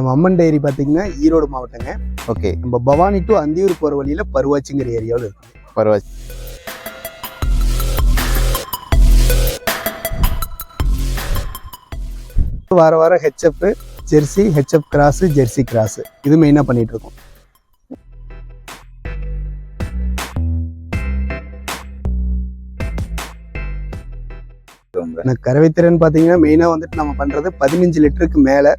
நம்ம அம்மன் டைரி பார்த்தீங்கன்னா ஈரோடு மாவட்டங்க. ஓகே. நம்ம பவானி டு அந்தியூர் போகிற வழியில் பருவாச்சிங்கிற ஏரியாவில் இருக்கு. பரவாயில்ல வார வாரம் HF Jersey HF cross Jersey cross இது மெயினாக பண்ணிட்டு இருக்கோம்? எனக்கு கறவைத்திறன் பார்த்தீங்கன்னா மெயினாக வந்துட்டு நம்ம பண்ணுறது பதினஞ்சு லிட்டருக்கு மேலே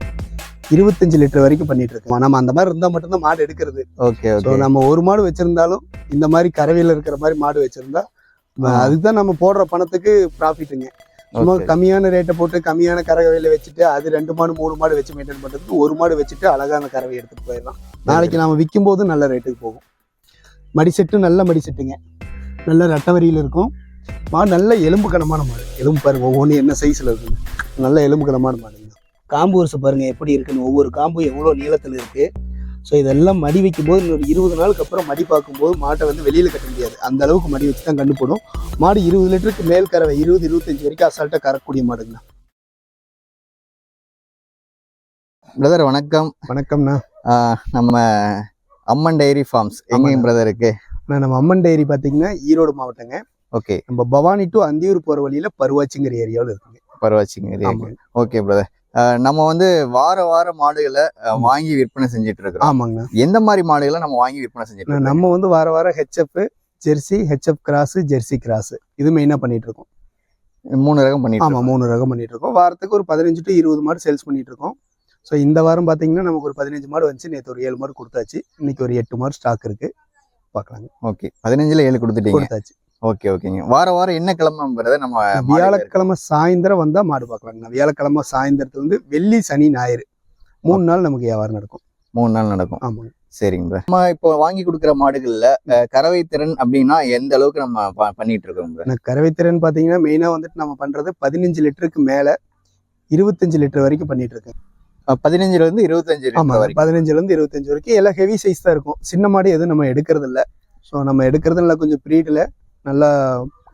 இருபத்தஞ்சு லிட்டர் வரைக்கும் பண்ணிட்டு இருக்கோம் நம்ம அந்த மாதிரி இருந்தால் மட்டும்தான் மாடு எடுக்கிறது. ஓகே ஸோ நம்ம ஒரு மாடு வச்சிருந்தாலும் இந்த மாதிரி கறவையில் இருக்கிற மாதிரி மாடு வச்சிருந்தா. அதுதான் நம்ம போடுற பணத்துக்கு ப்ராஃபிட்டுங்க சும்மா. கம்மியான ரேட்டை போட்டு கம்மியான கறவையில வச்சுட்டு அது ரெண்டு மாடு மூணு மாடு வச்சு மெயின்டைன் பண்றதுக்கு ஒரு மாடு வச்சுட்டு அழகான கறவை எடுத்துட்டு போயிடலாம். நாளைக்கு நாம விற்கும் போது நல்ல ரேட்டுக்கு போகும். மடி செட்டு நல்ல மடி செட்டுங்க நல்ல ரெட்டை வரியில இருக்கும். மாடு நல்ல எலும்பு கனமான மாடு. எலும்பு பாருங்க ஒவ்வொன்றும் என்ன சைஸ்ல இருக்குங்க நல்ல எலும்பு கனமான மாடுங்க காம்பு வருஷ பாருங்க எப்படி இருக்குன்னு. ஒவ்வொரு காம்பும் எவ்வளோ நீளத்தில் இருக்கு. ஸோ இதெல்லாம் மடி வைக்கும்போது இன்னொரு இருபது நாளுக்கு அப்புறம் மடி பார்க்கும்போது மாட்டை வந்து வெளியில கட்ட முடியாது. அந்த அளவுக்கு மடி வச்சு தான் கண்டு போடும் மாடு இருபது லிட்டருக்கு மேல் கறவை இருபது இருபத்தஞ்சு வரைக்கும் அசால்ட்டாக கறக்கூடிய மாடுங்கண்ணா பிரதர் வணக்கம். வணக்கம்ண்ணா. நம்ம அம்மன் டைரி ஃபார்ம்ஸ் எங்கேயும். பிரதர் இருக்கு? நம்ம அம்மன் டைரி பார்த்தீங்கன்னா ஈரோடு மாவட்டங்க. ஓகே நம்ம பவானி டு அந்தியூர் போகிற வழியில் பருவாச்சிங்கிற ஏரியாவில் இருக்குங்க. பரவாச்சிங்க ஆமாங்க. ஓகே பிரதர் நம்ம வந்து வார வார மாடுகளை. வாங்கி விற்பனை செஞ்சுட்டு இருக்கிறோம். ஆமாங்கண்ணா எந்த மாதிரி மாடுகளை நம்ம வாங்கி விற்பனை செஞ்சுட்டு நம்ம வந்து வார வாரம் HF Jersey HF cross Jersey cross இது மெயினாக பண்ணிட்டு இருக்கோம். மூணு ரகம் பண்ணிட்டு ஆமாம் மூணு ரகம் பண்ணிட்டு இருக்கோம். வாரத்துக்கு ஒரு பதினஞ்சு டு இருபது மாடு சேல்ஸ் பண்ணிட்டு இருக்கோம். ஸோ இந்த வாரம் பார்த்தீங்கன்னா நமக்கு ஒரு பதினஞ்சு மாடு வந்துச்சு. நேற்று ஒரு ஏழு மாடு கொடுத்தாச்சு. இன்னைக்கு ஒரு எட்டு மாடு ஸ்டாக் இருக்கு. பார்க்கலாங்க ஓகே பதினஞ்சுல ஏழு கொடுத்துட்டீங்க. கொடுத்தாச்சு. ஓகே ஓகேங்க. வார வாரம் என்ன கிழமை பிரதர் நம்ம? வியாழக்கிழமை சாயந்தரம் வந்தா மாடு பார்க்கலாங்கண்ணா வியாழக்கிழமை சாயந்தரத்துல இருந்து வெள்ளி சனி ஞாயிறு மூணு நாள் நமக்கு வியாபாரம் நடக்கும். மூணு நாள் நடக்கும். ஆமாங்க. சரிங்க நம்ம இப்போ வாங்கி கொடுக்குற மாடுகள்ல கறவை திறன் அப்படின்னா எந்த அளவுக்கு நம்ம பண்ணிட்டு இருக்கோம் எனக்கு கறவைத்திறன் பார்த்தீங்கன்னா மெயினாக வந்துட்டு நம்ம பண்றது பதினஞ்சு லிட்டருக்கு மேலே இருபத்தஞ்சு லிட்டர் வரைக்கும் பண்ணிட்டு இருக்கேன். பதினஞ்சுல இருந்து இருபத்தஞ்சு ஆமா பதினஞ்சுல இருந்து இருபத்தஞ்சு வரைக்கும் எல்லாம் ஹெவி சைஸ் தான் இருக்கும். சின்ன மாடு எதுவும் நம்ம எடுக்கிறது இல்ல ஸோ நம்ம எடுக்கிறது நல்லா கொஞ்சம் ப்ரீடில் நல்லா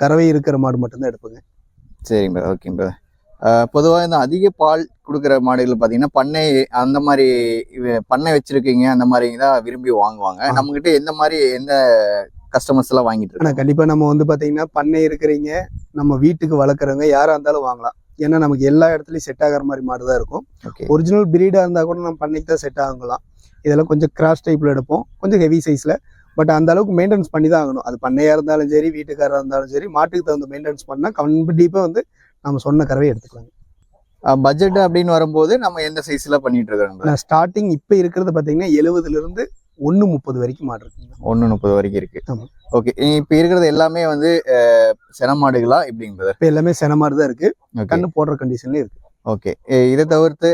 கறவை இருக்கிற மாடு மட்டும்தான் எடுப்போங்க. சரிங்க பிரதர் ஓகே பிரதர் பொதுவாக இந்த அதிக பால் கொடுக்குற மாடுகள் பார்த்தீங்கன்னா பண்ணை அந்த மாதிரி பண்ணை வச்சிருக்கீங்க அந்த மாதிரி தான் விரும்பி வாங்குவாங்க. நம்மகிட்ட எந்த மாதிரி எந்த கஸ்டமர்ஸ் எல்லாம் வாங்கிட்டு இருக்காங்க? கண்டிப்பாக நம்ம வந்து பார்த்தீங்கன்னா பண்ணை இருக்கிறீங்க நம்ம வீட்டுக்கு வளர்க்குறவங்க யாராக இருந்தாலும் வாங்கலாம். ஏன்னா நமக்கு எல்லா இடத்துலையும் செட் ஆகிற மாதிரி மாடு தான் இருக்கும் ஒரிஜினல் பிரீடாக இருந்தால் கூட நம்ம பண்ணைக்கு தான் செட் ஆகலாம். இதெல்லாம் கொஞ்சம் கிராஸ் டைப்பில் எடுப்போம். கொஞ்சம் ஹெவி சைஸில் பட் அந்த அளவுக்கு மெயின்டெனன்ஸ் பண்ணி தான் ஆகணும். அது பண்ணையாக இருந்தாலும் சரி வீட்டுக்காரராக இருந்தாலும் சரி மாட்டுக்கு தகுந்த மெயின்டெனன்ஸ் பண்ணால் கண்டிப்பாக வந்து நம்ம சொன்ன கறவை எடுத்துக்கலாம் பட்ஜெட் அப்படின்னு வரும்போது நம்ம எந்த சைஸ்ல பண்ணிட்டு இருக்கோம் நான் ஸ்டார்டிங் இப்போ இருக்கிறது பார்த்தீங்கன்னா எழுபதுலேருந்து ஒன்று முப்பது வரைக்கும் மாடு இருக்குங்க. ஒன்று முப்பது வரைக்கும் இருக்கு. ஓகே இப்போ இருக்கிறது எல்லாமே வந்து சென மாடுகளா எப்படிங்க பிரதர் இப்போ எல்லாமே சென மாதிரி தான் இருக்கு. கண்ணு போடுற கண்டிஷன்லேயே இருக்கு. ஓகே. இதை தவிர்த்து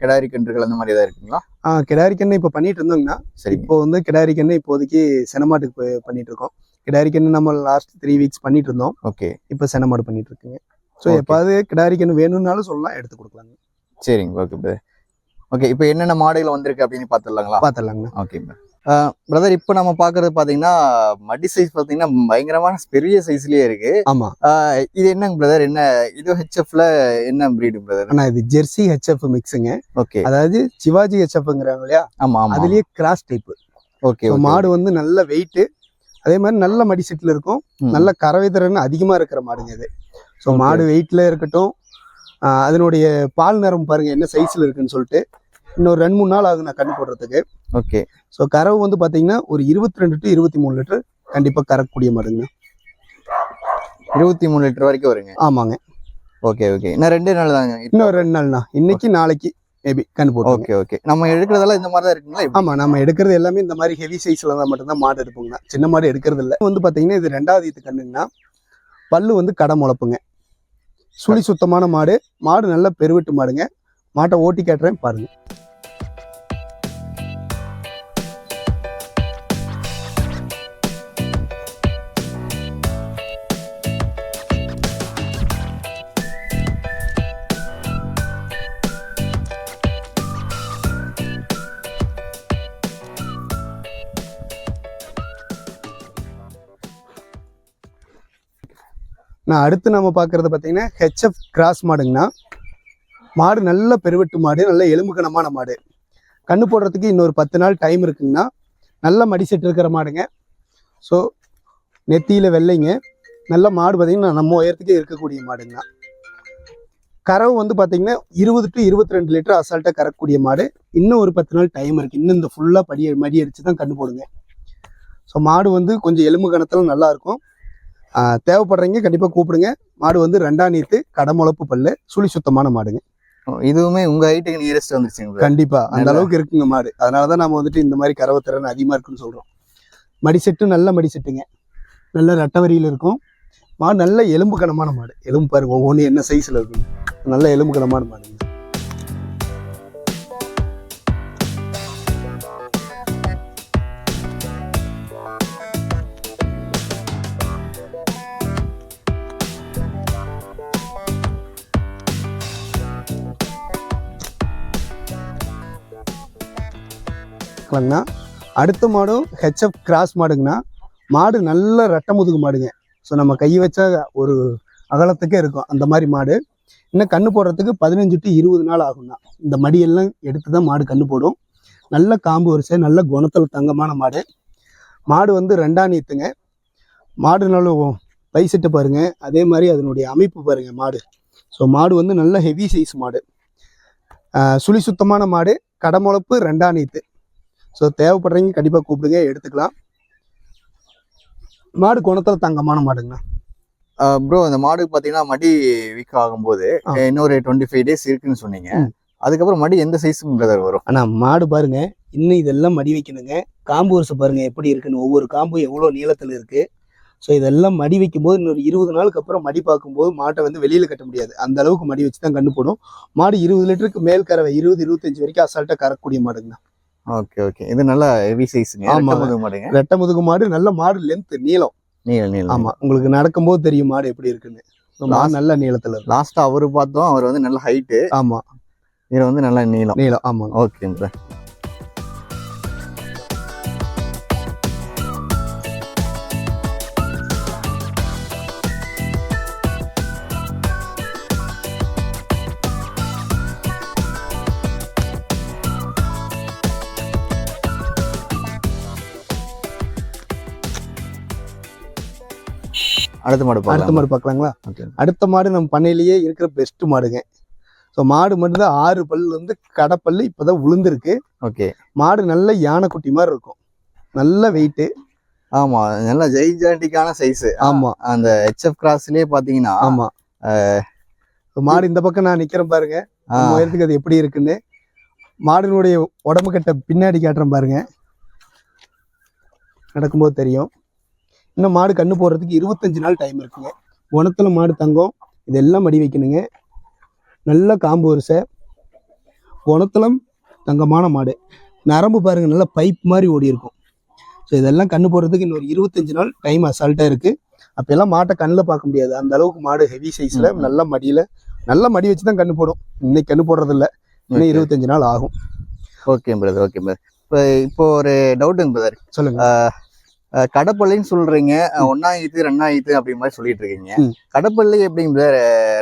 கிடாரி கன்றுகள் அந்த மாதிரி ஏதாவது இருக்குங்களா? ஆ கிடாரி கண்ணு இப்போ பண்ணிட்டு இருந்தோங்கன்னா சரிங்க. இப்போ வந்து கிடாரி கண்ணு இப்போதைக்கு செனமாட்டுக்கு பண்ணிட்டு இருக்கோம் கிடாரி கண்ணு நம்ம லாஸ்ட் த்ரீ வீக்ஸ் பண்ணிட்டு இருந்தோம். ஓகே. இப்போ செனமாடு பண்ணிட்டு இருக்குங்க ஸோ. எப்பாவது கிடாரி கண்ணு வேணும்னாலும் சொல்லலாம் எடுத்து கொடுக்கலாங்க. சரிங்க ஓகே ஓகே இப்போ என்னென்ன மாடுகள் வந்திருக்கு அப்படின்னு பார்த்துடலாங்களா? பார்த்துடலாங்க. ஓகே பிரதர் இப்போ நம்ம பார்க்கறது பார்த்தீங்கன்னா மடி சைஸ் பார்த்தீங்கன்னா பயங்கரமான பெரிய சைஸ்லயே இருக்கு. ஆமா. இது என்னங்க பிரதர் என்ன இது ஹெச்எஃப்ல என்ன பிரீடு பிரதர் ஆனா இது ஜெர்சி ஹெச்எஃப் மிக்ஸுங்க ஓகே அதாவது சிவாஜி ஹெச்எஃப்ங்கிறாங்க இல்லையா? ஆமா ஆமா. அதுலயே கிராஸ் டைப் ஓகே மாடு வந்து நல்ல வெயிட் அதே மாதிரி நல்ல மடி செட்டில் இருக்கும். நல்ல கறவை திறன் அதிகமா இருக்கிற மாடுங்க இது. ஸோ. மாடு வெயிட்ல இருக்கட்டும் அதனுடைய பால் நிறம் பாருங்க என்ன சைஸ்ல இருக்குன்னு சொல்லிட்டு. இன்னொரு ரெண்டு மூணு நாள் ஆகும் நான் கண்ணு போடுறதுக்கு. ஓகே. ஸோ கறவு வந்து பாத்தீங்கன்னா ஒரு இருபத்தி ரெண்டு டு இருபத்தி மூணு லிட்டர் கண்டிப்பா கறக்கக்கூடிய மாடுங்க இருபத்தி மூணு லிட்டர் வரைக்கும் வருங்க? ஆமாங்க. Okay okay. இன்னும் ரெண்டே நாள் தாங்க? இன்னும் ரெண்டு நாள்னா இன்னைக்கு நாளைக்கு மேபி கண்ணு போட்டு ஓகே ஓகே. நம்ம எடுக்கிறதெல்லாம் இந்த மாதிரி தான் இருக்குங்களா? எப்படி? ஆமா நம்ம எடுக்கிறது எல்லாமே இந்த மாதிரி ஹெவி சைஸ்ல தான் மட்டும்தான் மாடு எடுப்போங்கண்ணா சின்ன மாடு எடுக்கிறது இல்ல. வந்து பாத்தீங்கன்னா இது ரெண்டாவது ஈத்து கண்ணுங்கன்னா பல்லு வந்து கடை முளப்புங்க. சுழி சுத்தமான மாடு. மாடு நல்ல பெருவெட்டு மாடுங்க. மாட்டை ஓட்டி காட்டுறேன் பாருங்க. நான் அடுத்து நம்ம பார்க்கறது பார்த்தீங்கன்னா ஹெச்எஃப் கிராஸ் மாடுங்கண்ணா. மாடு நல்ல பெருவெட்டு மாடு நல்ல எலும்புக்கனமான மாடு. கண்ணு போடுறதுக்கு இன்னொரு பத்து நாள் டைம் இருக்குங்கன்னா நல்ல மடி இருக்கிற மாடுங்க. ஸோ நெத்தியில் வெள்ளைங்க. நல்ல மாடு பார்த்தீங்கன்னா நம்ம உயரத்துக்கே இருக்கக்கூடிய மாடுங்கண்ணா. கறவு வந்து பார்த்திங்கன்னா இருபது டு இருபத்தி ரெண்டு லிட்டர் அசால்ட்டாக கறக்கக்கூடிய மாடு. இன்னும் ஒரு பத்து நாள் டைம் இருக்குது இன்னும் இந்த ஃபுல்லாக படி மடி அடித்து தான் கண்டு போடுங்க. ஸோ மாடு வந்து கொஞ்சம் எலும்பு கணத்தில் நல்லாயிருக்கும் தேவைப்படுறீங்க கண்டிப்பாக கூப்பிடுங்க. மாடு வந்து ரெண்டாம் நீத்து கடமுளப்பு பல்லு சுழி சுத்தமான மாடுங்க. இதுவுமே உங்க ஹைட்டுக்கு நியரஸ்ட் வந்துருச்சுங்க. கண்டிப்பா. அந்த அளவுக்கு இருக்குங்க மாடு. அதனாலதான் நம்ம வந்துட்டு இந்த மாதிரி கறவை திறன் அதிகமா இருக்குன்னு சொல்றோம். மடி செட்டு நல்ல மடி செட்டுங்க நல்ல ரெட்டை வரியில இருக்கும். மாடு நல்ல எலும்பு கனமான மாடு. எலும்பு பாருங்க ஒவ்வொன்றும் என்ன சைஸ்ல இருக்கு நல்ல எலும்பு கனமான மாடுங்க. பார்க்கலாங்கண்ணா அடுத்த மாடும் ஹெச்எஃப் கிராஸ் மாடுங்கண்ணா மாடு நல்ல ரெட்டை முதுகு மாடுங்க. ஸோ நம்ம கை வச்சா ஒரு அகலத்துக்கே இருக்கும் அந்த மாதிரி மாடு. இன்னும் கண்ணு போடுறதுக்கு பதினஞ்சு டு இருபது நாள் ஆகும்னா. இந்த மடியெல்லாம் எடுத்து தான் மாடு கண்ணு போடும். நல்ல காம்பு வரிசை நல்ல குணத்தில் தங்கமான மாடு. மாடு வந்து ரெண்டாம் நீத்துங்க. மாடு நல்ல பைசெட்டு பாருங்க. அதே மாதிரி அதனுடைய அமைப்பு பாருங்க மாடு. ஸோ மாடு வந்து நல்ல ஹெவி சைஸ் மாடு. சுழி சுத்தமான மாடு. கடமுளப்பு ரெண்டாம் நீத்து. ஸோ தேவைப்படுறீங்க கண்டிப்பாக கூப்பிடுங்க எடுத்துக்கலாம். மாடு குணத்தில் தங்கமான மாடுங்கண்ணா. ப்ரோ இந்த மாடு பாத்தீங்கன்னா மடி வீக் ஆகும்போது. இன்னொரு டுவெண்ட்டி ஃபைவ் டேஸ் இருக்குன்னு சொன்னீங்க. அதுக்கப்புறம் மடி எந்த சைஸுக்கு பிரதர் வரும்? ஆனால் மாடு பாருங்க இன்னும் இதெல்லாம் மடி வைக்கணுங்க. காம்பு வருஷ பாருங்க எப்படி இருக்குன்னு. ஒவ்வொரு காம்பும் எவ்வளோ நீளத்தில் இருக்கு. ஸோ இதெல்லாம் மடி வைக்கும்போது இன்னொரு இருபது நாளுக்கு அப்புறம் மடி பார்க்கும்போது மாட்டை வந்து வெளியில் கட்ட முடியாது. அந்த அளவுக்கு மடி வச்சு தான் கண்டு போடும் மாடு இருபது லிட்டருக்கு மேல் கறவை இருபது இருபத்தஞ்சு வரைக்கும் அசால்ட்டாக கறக்கக்கூடிய மாடுங்கண்ணா. Okay okay. இது நல்லா ஹெவி சைஸுங்க ஆமா. ரெட்டை முதுகு மாடுங்க. ரெட்டை முதுகு மாடு நல்ல மாடு லென்த் நீளம். நீல நீல ஆமா. உங்களுக்கு நடக்கும்போது தெரியும் மாடு எப்படி இருக்குன்னு. நல்ல நீளத்துல இருக்கு. லாஸ்டா அவரு பார்த்தோம் அவர் வந்து நல்ல ஹைட்டு ஆமா. இது வந்து நல்ல நீளம். நீளம் ஆமாங்க. ஓகே அடுத்த மாடு அடுத்த மாடு பார்க்கலாங்களா? அடுத்த மாடு நம்ம பண்ணையிலேயே இருக்கிற பெஸ்ட் மாடுங்க. ஸோ மாடு மட்டும்தான் ஆறு பல்லு வந்து கடைப்பல்லு இப்போதான் உளுந்துருக்கு. ஓகே. மாடு நல்ல யானைக்குட்டி மாதிரி இருக்கும். நல்ல வெயிட்டு ஆமா நல்ல ஜெய்ஜாண்டிக்கான சைஸ் ஆமா. அந்த ஹெச்எஃப் கிராஸ்லயே பாத்தீங்கன்னா ஆமா. மாடு இந்த பக்கம் நான் நிக்கிறேன் பாருங்க. உயரத்துக்கு அது எப்படி இருக்குன்னு. மாடினுடைய உடம்பு கட்ட பின்னாடி காட்டுறேன் பாருங்க. நடக்கும்போது தெரியும். இன்னும் மாடு கண்ணு போடுறதுக்கு இருபத்தஞ்சு நாள் டைம் இருக்குங்க. குணத்துல மாடு தங்கம் இதெல்லாம் மடி வைக்கணுங்க. நல்ல காம்பு வரிசை. குணத்தலம் தங்கமான மாடு. நரம்பு பாருங்க நல்ல பைப் மாதிரி ஓடி இருக்கும். ஸோ இதெல்லாம் கண்ணு போடுறதுக்கு இன்னொரு இருபத்தஞ்சு நாள் டைம் அசால்ட்டாக இருக்கு. அப்பெல்லாம் மாட்டை கண்ணில் பார்க்க முடியாது. அந்த அளவுக்கு மாடு ஹெவி சைஸில். நல்ல மடியில் நல்ல மடி வச்சு தான் கண்ணு போடும். இன்னைக்கு கண்ணு போடுறது இல்ல இன்னும். இருபத்தஞ்சு நாள் ஆகும். ஓகே பிரதர் ஓகே பிரதர் இப்போ இப்போ ஒரு டவுட்டுங்க பிரதர் சொல்லுங்க. கடப்பள்ளின்னு சொல்றீங்க. ரெண்டாம் ஈத்து அப்படி மாதிரி சொல்லிட்டு இருக்கீங்க. கடப்பள்ளி எப்படிங்க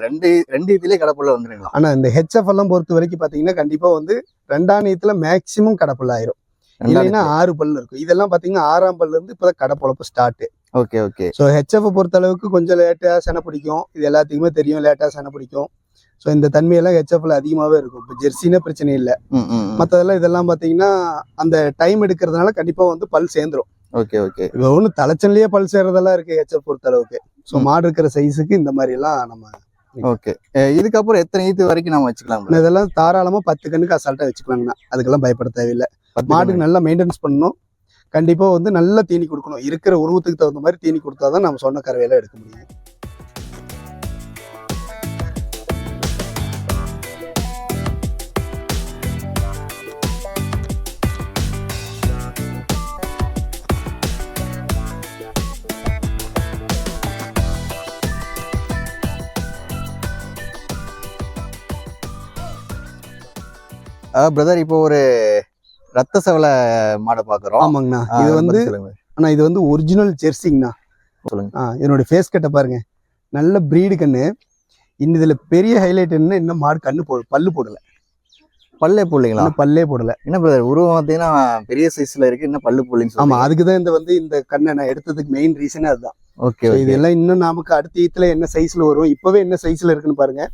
ரெண்டு ரெண்டு ஈத்துலயே கடப்பள்ள வந்துருங்களா? ஆனா இந்த ஹெச்எஃப் எல்லாம் பொறுத்த வரைக்கும் பாத்தீங்கன்னா கண்டிப்பா வந்து ரெண்டாம் நீத்துல மேக்சிமம் கடப்பல் ஆயிரும் இல்லைன்னா ஆறு பல்லு இருக்கும். இதெல்லாம் பாத்தீங்கன்னா ஆறாம் பல்ல இருந்து இப்பதான் கடை பொழப்பு start okay okay. So HF பொறுத்த அளவுக்கு கொஞ்சம் லேட்டா செனை பிடிக்கும். இது எல்லாத்துக்குமே தெரியும் லேட்டா செனை பிடிக்கும். ஸோ இந்த தன்மையெல்லாம் ஹெச்எஃப்ல அதிகமாவே இருக்கும். இப்போ ஜெர்சினா பிரச்சனை இல்லை. மற்றதெல்லாம் இதெல்லாம் பாத்தீங்கன்னா அந்த டைம் எடுக்கிறதுனால கண்டிப்பா வந்து பல் சேர்ந்துரும். Okay okay. இப்போ ஒன்று தலைச்சன்லயே பல் சேர்றதெல்லாம் இருக்கு ஹெச்எஃப் பொறுத்த அளவுக்கு ஸோ. மாடு இருக்கிற சைஸுக்கு இந்த மாதிரி எல்லாம் நம்ம ஓகே. இதுக்கப்புறம் எத்தனை ஈத்து வரைக்கும் நம்ம வச்சுக்கலாம்? இதெல்லாம் தாராளமா பத்து கண்ணுக்கு அசால்ட்டா வச்சுக்கலாங்கண்ணா. அதுக்கெல்லாம் பயப்பட தேவையில்லை. மாட்டுக்கு. நல்லா மெயின்டைன்ஸ் பண்ணணும். கண்டிப்பா வந்து நல்ல தீனி கொடுக்கணும். இருக்கிற உருவத்துக்கு தகுந்த மாதிரி தீனி கொடுத்தாதான் நம்ம சொன்ன கறவையில எடுக்க முடியும். பிரதர் இப்போ ஒரு ரத்த சவலை மாடை பாக்குறோம் ஆமாங்கண்ணா. இது வந்து ஆனா இது வந்து ஒரிஜினல் ஜெர்சிங்கண்ணா சொல்லுங்க. ஆ என்னோட ஃபேஸ் கட்டை பாருங்க. நல்ல பிரீடு கண்ணு. இன்னும் இதுல பெரிய ஹைலைட் என்ன இன்னும் மாடு கண்ணு போடு பல்லு போடல. பல்லே இன்னும் பல்லே போடல. என்ன பிரதர் உருவம் பார்த்தீங்கன்னா பெரிய சைஸ்ல இருக்கு இன்னும் பல்லு புள்ளின்னு ஆமா அதுக்கு தான் இந்த வந்து இந்த கண்ணை நான் எடுத்ததுக்கு மெயின் ரீசனே அதுதான். ஓகே இதெல்லாம் இன்னும் நமக்கு அடுத்த ஈத்துல என்ன சைஸ்ல வரும் இப்பவே என்ன சைஸ்ல இருக்குன்னு பாருங்க.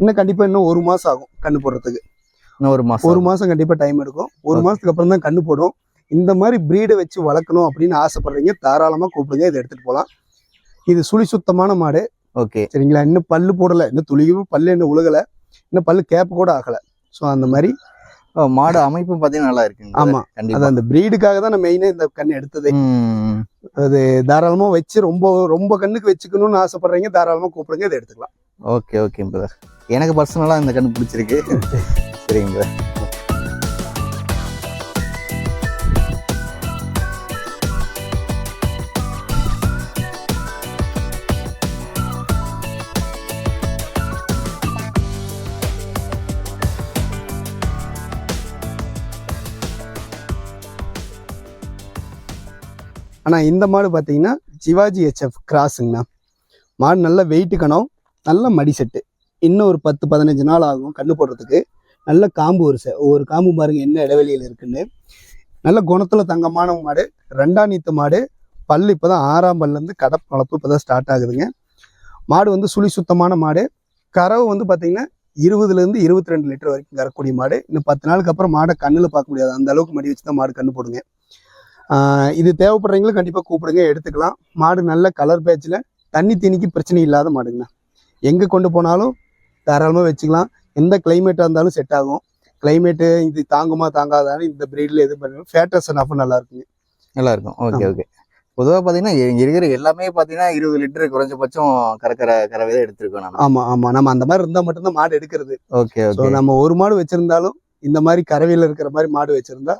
இன்னும் கண்டிப்பா இன்னும் ஒரு மாசம் ஆகும் கண்ணு போடுறதுக்கு. ஒரு மாசம் ஒரு மாசம் கண்டிப்பா டைம் எடுக்கும். ஒரு Okay. மாசத்துக்கு அப்புறம் தான் கண்ணு போடும். இந்த மாதிரி பிரீடை வச்சு வளர்க்கணும் அப்படின்னு ஆசைப்படுறீங்க தாராளமா கூப்பிடுங்க இதை எடுத்துட்டு போகலாம் இது சுழி சுத்தமான மாடு. ஓகே சரிங்களா? இன்னும் பல்லு போடல. இன்னும் துளியும் பல்லு இன்னும் உழுகல. இன்னும் பல்லு கேப் கூட ஆகல. ஸோ அந்த மாதிரி மாடு அமைப்பு பார்த்தீங்கன்னா நல்லா இருக்குங்க ஆமா. கண்டிப்பா. அது அந்த பிரீடுக்காக தான் நான் மெயினே இந்த கண்ணு எடுத்ததே. அது தாராளமா வச்சு ரொம்ப ரொம்ப கண்ணுக்கு வச்சுக்கணும்னு ஆசைப்படுறீங்க தாராளமா கூப்பிடுங்க இதை எடுத்துக்கலாம். ஓகே ஓகே பிரதர் எனக்கு பர்சனலா இந்த கண்ணு பிடிச்சிருக்கு. சரிங்க ஆனால் இந்த மாடு பாத்தீங்கன்னா சிவாஜி ஹெச்எஃப் கிராஸுங்கண்ணா. மாடு நல்ல வெயிட்டு கணம் நல்ல மடி செட்டு. இன்னும் ஒரு பத்து பதினஞ்சு நாள் ஆகும் கண்ணு போடுறதுக்கு. நல்ல காம்பு வரிசை ஒவ்வொரு காம்பு பாருங்க என்ன இடைவெளியில் இருக்குன்னு. நல்ல குணத்துல தங்கமான மாடு ரெண்டாம் நீத்து மாடு பல்லு இப்போதான் ஆறாம் பல்லேருந்து கடப் வளர்ப்பு இப்போதான் ஸ்டார்ட் ஆகுதுங்க. மாடு வந்து சுழி சுத்தமான மாடு. கறவு வந்து பார்த்தீங்கன்னா இருபதுலேருந்து இருபத்தி ரெண்டு லிட்டர் வரைக்கும் கறக்கூடிய மாடு. இன்னும் பத்து நாளுக்கு அப்புறம் மாடை கண்ணில் பார்க்க முடியாது. அந்த அளவுக்கு மடி வச்சு தான் மாடு கண்ணு போடுங்க. இது தேவைப்படுறீங்களும் கண்டிப்பாக கூப்பிடுங்க எடுத்துக்கலாம். மாடு நல்ல கலர் பேட்சில் தண்ணி தீனிக்கு பிரச்சனை இல்லாத மாடுங்கண்ணா எங்கே கொண்டு போனாலும் தாராளமாக வச்சுக்கலாம். எந்த கிளைமேட்டாக இருந்தாலும் செட் ஆகும். கிளைமேட்டு இது தாங்குமா தாங்காதான்னு இந்த ப்ரீடில் எது பண்ணுவோம் ஃபேட்டஸ் அண்ட் நல்லா இருக்குங்க. நல்லா இருக்கும் ஓகே. ஓகே பொதுவா பாத்தீங்கன்னா இங்க இருக்கிற எல்லாமே பாத்தீங்கன்னா இருபது லிட்டர் குறைஞ்சபட்சம் கறக்கிற கறவை தான் எடுத்திருக்கோம் நம்ம ஆமாம் ஆமாம் நம்ம அந்த மாதிரி இருந்தால் மட்டும்தான் மாடு எடுக்கிறது. ஓகே ஓகே நம்ம ஒரு மாடு வச்சிருந்தாலும் இந்த மாதிரி கறவையில் இருக்கிற மாதிரி மாடு வச்சிருந்தா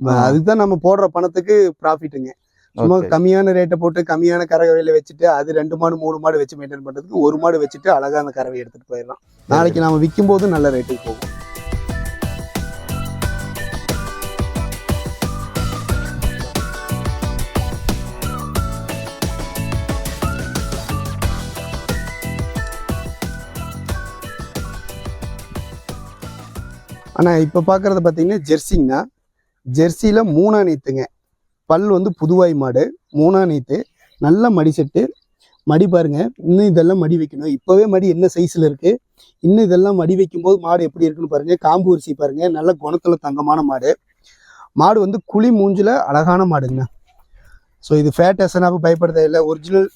ஆ. அதுக்கு தான் நம்ம போடுற பணத்துக்கு ப்ராஃபிட்டுங்க சும்மா கம்மியான ரேட்டை போட்டு கம்மியான கறவையில வச்சுட்டு அது ரெண்டு மாடு மூணு மாடு வச்சு மெயின்டைன் பண்றதுக்கு ஒரு மாடு வச்சுட்டு அழகா அந்த கறவை எடுத்துட்டு போயிடலாம். நாளைக்கு நாம விற்கும் போது நல்ல ரேட்டுக்கு போகும். ஆனா இப்ப பாக்குறது பாத்தீங்கன்னா ஜெர்சிங்கண்ணா. ஜெர்சியில மூணா நீத்துங்க பல் வந்து புதுவாய் மாடு மூணா நேத்து. நல்ல மடி செட்டு. மடி பாருங்க இன்னும் இதெல்லாம் மடி வைக்கணும். இப்போவே மடி என்ன சைஸில் இருக்குது இன்னும் இதெல்லாம் மடி வைக்கும்போது மாடு எப்படி இருக்குன்னு பாருங்க. காம்பு அரிசி பாருங்க. நல்ல குணத்துல தங்கமான மாடு. மாடு வந்து குழி மூஞ்சில் அழகான மாடுங்க ஸோ இது ஃபேட் எசனாக பயப்பட இல்லை. ஒரிஜினல்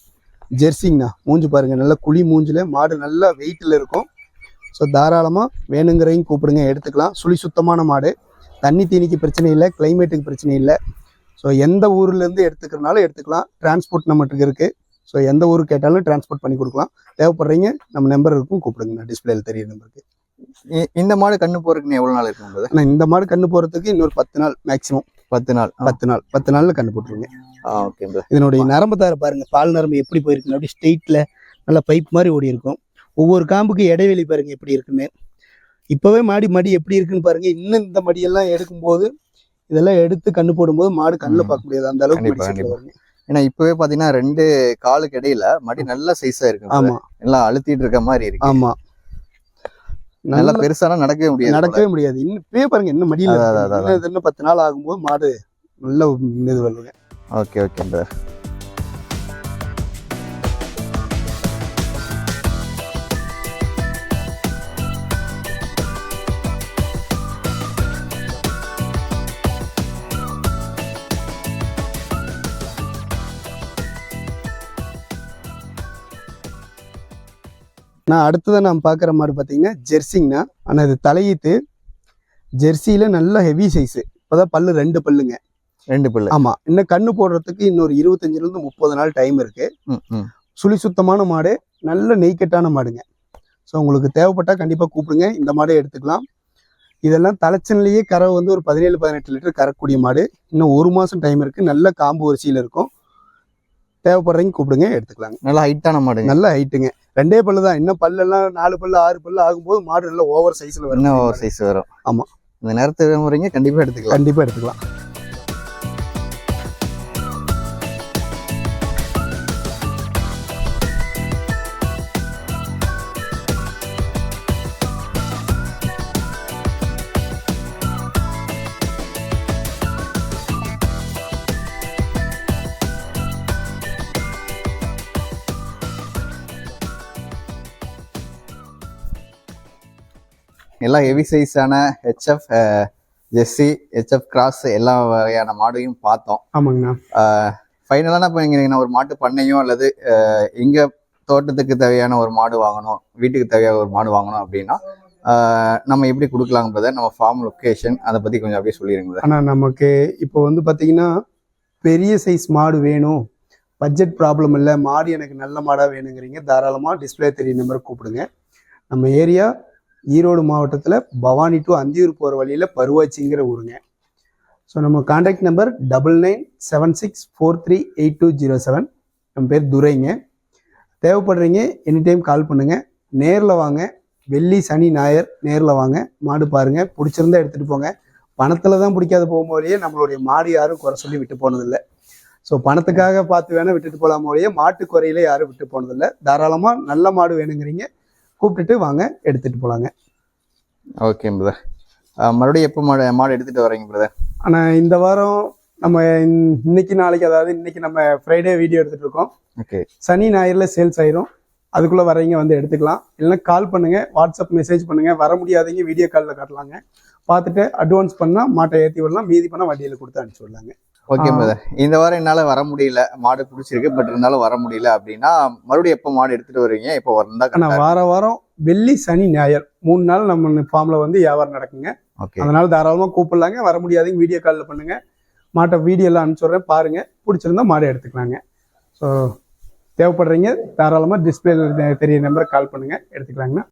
ஜெர்சிங்கண்ணா மூஞ்சி பாருங்க நல்ல குழி மூஞ்சில் மாடு நல்லா வெயிட்டில் இருக்கும். ஸோ தாராளமாக வேணுங்கிறதையும் கூப்பிடுங்க எடுத்துக்கலாம். சுழி சுத்தமான மாடு. தண்ணி தீனிக்கு பிரச்சனை இல்லை. கிளைமேட்டுக்கு பிரச்சனை இல்லை. ஸோ எந்த ஊர்லேருந்து எடுத்துக்கிறனாலும் எடுத்துக்கலாம். டிரான்ஸ்போர்ட் நம்மகிட்ட இருக்குது ஸோ எந்த ஊருக்கு கேட்டாலும் டிரான்ஸ்போர்ட் பண்ணி கொடுக்கலாம். தேவைப்படுறீங்க நம்ம நம்பர் இருக்கும் கூப்பிடுங்க. டிஸ்பிளேல தெரிய நம்பருக்கு இந்த மாடு கண்ணு போறதுக்கு எவ்வளவு நாள் இருக்கும் ஆனால் இந்த மாடு கண்ணு போகிறதுக்கு இன்னொரு பத்து நாள் மேக்ஸிமம் பத்து நாள். பத்து நாள். பத்து நாளில் கண்ணு போட்டுருங்க. ஓகே இதனுடைய நரம்பு தார பாருங்க. பால் நரம்பு எப்படி போயிருக்குன்னு அப்படி ஸ்ட்ரெயிட்டில் நல்ல பைப் மாதிரி ஓடி இருக்கும். ஒவ்வொரு காம்புக்கு இடைவெளி பாருங்க எப்படி இருக்குன்னு. இப்போவே மாடி மடி எப்படி இருக்குன்னு பாருங்க. இன்னும் இந்த மடியெல்லாம் எடுக்கும்போது இதெல்லாம் எடுத்து கண்ணு போடும்போது மாடு கண்ணில். பார்க்க முடியாது அந்த அளவுக்கு ஏன்னா இப்பவே பாத்தீங்கன்னா ரெண்டு காலுக்கு இடையில மடி நல்ல சைஸா இருக்கு ஆமா. எல்லாம் அழுத்திட்டு இருக்க மாதிரி இருக்கு. ஆமா. நல்லா பெருசானா நடக்கவே முடியாது. நடக்கவே முடியாது. இன்னும் இப்பயே பாருங்க இன்னும் மடியில் இன்னும் பத்து நாள் ஆகும்போது மாடு நல்ல இது வருங்க ஓகே ஓகே நான் அடுத்ததான் நான் பார்க்குற மாடு பார்த்தீங்கன்னா ஜெர்சிங்கண்ணா ஆனால் இது தலையீத்து ஜெர்சியில் நல்ல ஹெவி சைஸு இப்போதான் பல்லு ரெண்டு பல்லுங்க. ரெண்டு பிள்ளை ஆமாம் இன்னும் கண்ணு போடுறதுக்கு இன்னொரு இருபத்தஞ்சிலேருந்து முப்பது நாள் டைம் இருக்கு. ம், ம். சுழி சுத்தமான மாடு. நல்ல நெய்க்கட்டான மாடுங்க. ஸோ உங்களுக்கு தேவைப்பட்டால் கண்டிப்பாக கூப்பிடுங்க. இந்த மாடை எடுத்துக்கலாம். இதெல்லாம் தலைச்சன்லேயே கறவை வந்து ஒரு பதினேழு பதினெட்டு லிட்டர் கறக்கூடிய மாடு. இன்னும் ஒரு மாதம் டைம் இருக்குது நல்ல காம்பு வரிசையில் இருக்கும். தேவைப்படுறீங்க கூப்பிடுங்க எடுத்துக்கலாங்க. நல்லா ஹைட்டான மாடுங்க. நல்ல ஹைட்டுங்க ரெண்டே பல்லு தான். இன்னும் பல்லெல்லாம் நாலு பல்லு ஆறு பல்லு ஆகும்போது மாடு நல்ல ஓவர் சைஸில் வரும். ஒரு சைஸ் வரும். ஆமா. இந்த நேரத்துக்கு முறைங்க கண்டிப்பா எடுத்துக்கலாம். கண்டிப்பாக எடுத்துக்கலாம். எல்லாம் ஹெவி சைஸான ஹெச்எஃப் ஜெஸ்ஸி ஹெச்எஃப் கிராஸ் எல்லா வகையான மாடையும் பார்த்தோம். ஆமாங்கண்ணா. ஃபைனலான இப்போ நீங்கள் ஒரு மாட்டு பண்ணையும் அல்லது அஹ், எங்க தோட்டத்துக்கு தேவையான ஒரு மாடு வாங்கணும் வீட்டுக்கு தேவையான ஒரு மாடு வாங்கணும் அப்படின்னா நம்ம எப்படி கொடுக்கலாங்க brother? நம்ம ஃபார்ம் லொக்கேஷன் அதை பத்தி கொஞ்சம் அப்படியே சொல்லிடுங்க. ஆனால் நமக்கு இப்போ வந்து பார்த்தீங்கன்னா பெரிய சைஸ் மாடு வேணும். பட்ஜெட் ப்ராப்ளம் இல்லை. மாடு எனக்கு நல்ல மாடாக வேணுங்கிறீங்க. தாராளமாக டிஸ்பிளே தெரிய நம்பரை கூப்பிடுங்க. நம்ம ஏரியா ஈரோடு மாவட்டத்தில் பவானி டு அந்தியூர் போகிற வழியில் பருவாச்சிங்கிற ஊருங்க. ஸோ நம்ம contact number double nine seven six four three eight two zero seven நம்ம பேர் துரைங்க. தேவைப்படுறீங்க எனி டைம் கால் பண்ணுங்கள் நேரில் வாங்க. வெள்ளி சனி ஞாயர் நேரில் வாங்க. மாடு பாருங்கள் பிடிச்சிருந்தா எடுத்துகிட்டு போங்க. பணத்தில் தான் பிடிக்காத போகும்போதே நம்மளுடைய மாடு யாரும் குறை சொல்லி விட்டு போனதில்லை. ஸோ பணத்துக்காக பார்த்து வேணால் விட்டுட்டு போகலாம் ஒழிய மாட்டு குறையில யாரும் விட்டு போனதில்லை. தாராளமாக நல்ல மாடு வேணுங்கிறீங்க. கூப்பிட்டுட்டு வாங்க எடுத்துகிட்டு போகலாங்க ஓகே பிரதர் மறுபடியும் எப்போ மாடு மாடு எடுத்துட்டு வரீங்க பிரதர் ஆனால் இந்த வாரம் நம்ம இன்- இன்னைக்கு நாளைக்கு அதாவது இன்னைக்கு நம்ம ஃப்ரைடே வீடியோ எடுத்துகிட்டு இருக்கோம். ஓகே சனி ஞாயிறுல சேல்ஸ் ஆயிரும். அதுக்குள்ளே வரீங்க வந்து எடுத்துக்கலாம். இல்லைன்னா கால் பண்ணுங்க வாட்ஸ்அப் மெசேஜ் பண்ணுங்க. வர முடியாதீங்க வீடியோ காலில் காட்டலாங்க. பார்த்துட்டு அட்வான்ஸ் பண்ணால் மாட்டை ஏற்றி விடலாம். மீதி பண்ணால் வண்டியில் கொடுத்து அனுப்பிச்சி விடலாங்க. ஓகே. பிரதர் இந்த வாரம் என்னால வர முடியல. மாடு பிடிச்சிருக்கு பட் இருந்தாலும் வர முடியல அப்படின்னா மறுபடியும் எப்போ மாடு எடுத்துட்டு வருவீங்க? எப்போ வந்தா ஆனால் வார வாரம் வெள்ளி சனி ஞாயிறு. மூணு நாள் நம்ம ஃபார்மில் வந்து வியாபாரம் நடக்குங்க. ஓகே அதனால தாராளமாக கூப்பிடலாங்க. வர முடியாதீங்க வீடியோ காலில் பண்ணுங்க. மாட்டை வீடியோ எல்லாம் அனுப்பிச்சுட்றேன் பாருங்க. பிடிச்சிருந்தா மாடை எடுத்துக்கலாங்க. ஸோ தேவைப்படுறீங்க தாராளமாக டிஸ்பிளேல தெரிய நம்பருக்கு கால் பண்ணுங்க. எடுத்துக்கலாங்கண்ணா.